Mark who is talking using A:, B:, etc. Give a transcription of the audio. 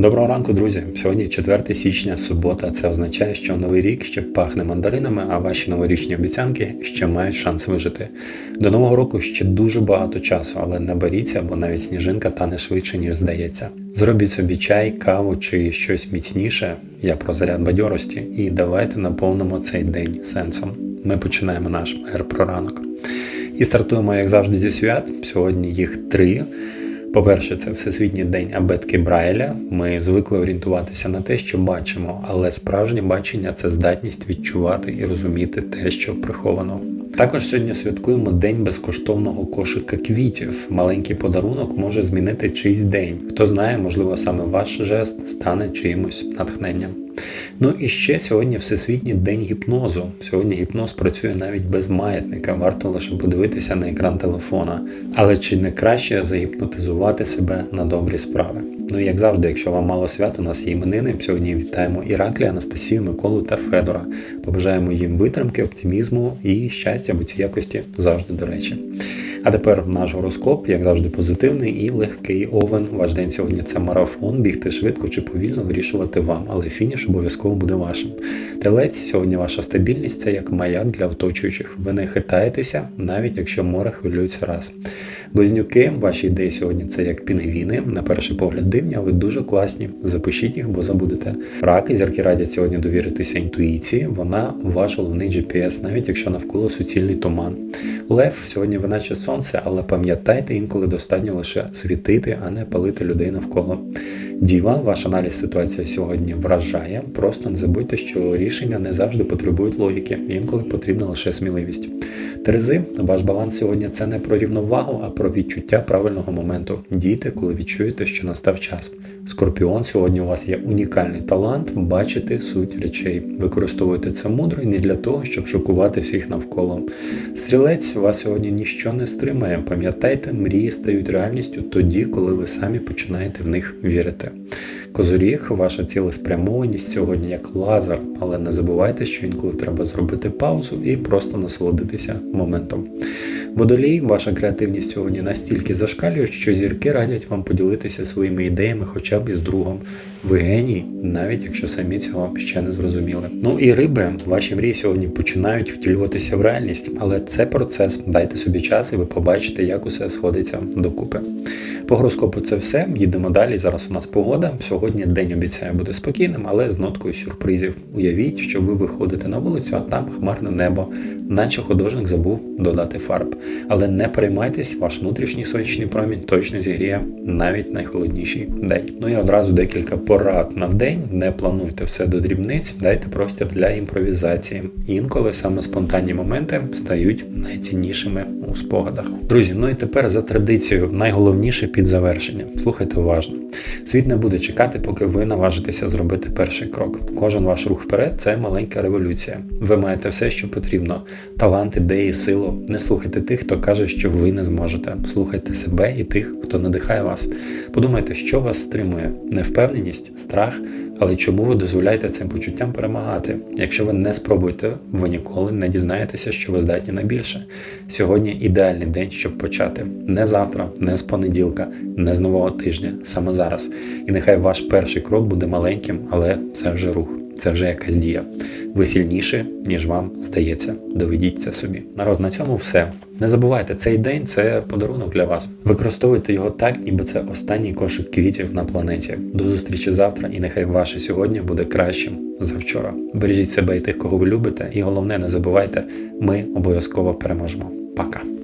A: Доброго ранку, друзі. Сьогодні 4 січня, субота. Це означає, що новий рік ще пахне мандаринами, а ваші новорічні обіцянки ще мають шанс вижити. До нового року ще дуже багато часу, але не боріться, бо навіть сніжинка тане швидше, ніж здається. Зробіть собі чай, каву чи щось міцніше. Я про заряд бадьорості, і давайте наповнимо цей день сенсом. Ми починаємо наш ранок. І стартуємо, як завжди, зі свят. Сьогодні їх три. По-перше, це Всесвітній день абетки Брайля. Ми звикли орієнтуватися на те, що бачимо, але справжнє бачення це здатність відчувати і розуміти те, що приховано. Також сьогодні святкуємо День безкоштовного кошика квітів. Маленький подарунок може змінити чийсь день. Хто знає, можливо, саме ваш жест стане чиїмось натхненням. Ну і ще сьогодні Всесвітній день гіпнозу. Сьогодні гіпноз працює навіть без маятника, варто лише подивитися на екран телефона. Але чи не краще загіпнотизувати себе на добрі справи? Ну і як завжди, якщо вам мало свят, у нас є іменини. Сьогодні вітаємо Іраклі, Анастасію, Миколу та Федора. Побажаємо їм витримки, оптимізму і щастя, бо ці якості завжди до речі. А тепер наш гороскоп, як завжди, позитивний і легкий овен. Ваш день сьогодні це марафон, бігти швидко чи повільно вирішувати вам, але фініш обов'язково буде вашим. Телець, сьогодні ваша стабільність це як маяк для оточуючих. Ви не хитаєтеся, навіть якщо море хвилюється раз. Близнюки, ваші ідеї сьогодні це як пінгвіни. На перший погляд дивні, але дуже класні. Запишіть їх, бо забудете. Раки, зірки радять сьогодні довіритися інтуїції. Вона ваш головний GPS, навіть якщо навколо суцільний туман. Лев, сьогодні ви наче сонце, але пам'ятайте, інколи достатньо лише світити, а не палити людей навколо. Діва, ваш аналіз ситуації сьогодні вражає. Просто не забудьте, що рішення не завжди потребують логіки, інколи потрібна лише сміливість. Терези, ваш баланс сьогодні це не про рівновагу, а про відчуття правильного моменту. Дійте, коли відчуєте, що настав час. Скорпіон, сьогодні у вас є унікальний талант бачити суть речей. Використовуйте це мудро і не для того, щоб шокувати всіх навколо. Стрілець, вас сьогодні ніщо не стримає. Пам'ятайте, мрії стають реальністю тоді, коли ви самі починаєте в них вірити. Козоріг, ваша цілеспрямованість сьогодні як лазер, але не забувайте, що інколи треба зробити паузу і просто насолодитися моментом. Водолій, ваша креативність сьогодні настільки зашкалює, що зірки радять вам поділитися своїми ідеями хоча б із другом. Ви геній, навіть якщо самі цього ще не зрозуміли. Ну і риби, ваші мрії сьогодні починають втілюватися в реальність, але це процес. Дайте собі час, і ви побачите, як усе сходиться докупи. По гороскопу це все. Їдемо далі. Зараз у нас погода. Сьогодні день обіцяє бути спокійним, але з ноткою сюрпризів. Уявіть, що ви виходите на вулицю, а там хмарне небо, наче художник забув додати фарб. Але не переймайтесь, ваш внутрішній сонячний промінь точно зігріє навіть найхолодніший день. Ну і одразу декілька порад на день. Не плануйте все до дрібниць, дайте простір для імпровізації. Інколи саме спонтанні моменти стають найціннішими у спогадах. Друзі, ну і тепер за традицією найголовніше під завершення. Слухайте уважно. Світ не буде чекати, поки ви наважитеся зробити перший крок. Кожен ваш рух вперед це маленька революція. Ви маєте все, що потрібно: талант, ідеї, силу. Не слухайте тих, хто каже, що ви не зможете. Слухайте себе і тих, хто надихає вас. Подумайте, що вас стримує: невпевненість, страх. Але чому ви дозволяєте цим почуттям перемагати? Якщо ви не спробуєте, ви ніколи не дізнаєтеся, що ви здатні на більше. Сьогодні ідеальний день, щоб почати. Не завтра, не з понеділка, не з нового тижня, саме зараз. І нехай ваш перший крок буде маленьким, але це вже рух, це вже якась дія. Ви сильніші, ніж вам здається. Доведіть це собі. Народ, на цьому все. Не забувайте, цей день це подарунок для вас. Використовуйте його так, ніби це останній кошик квітів на планеті. До зустрічі завтра, і нехай ваше сьогодні буде кращим за вчора. Бережіть себе і тих, кого ви любите, і головне, не забувайте, ми обов'язково переможемо. Пока.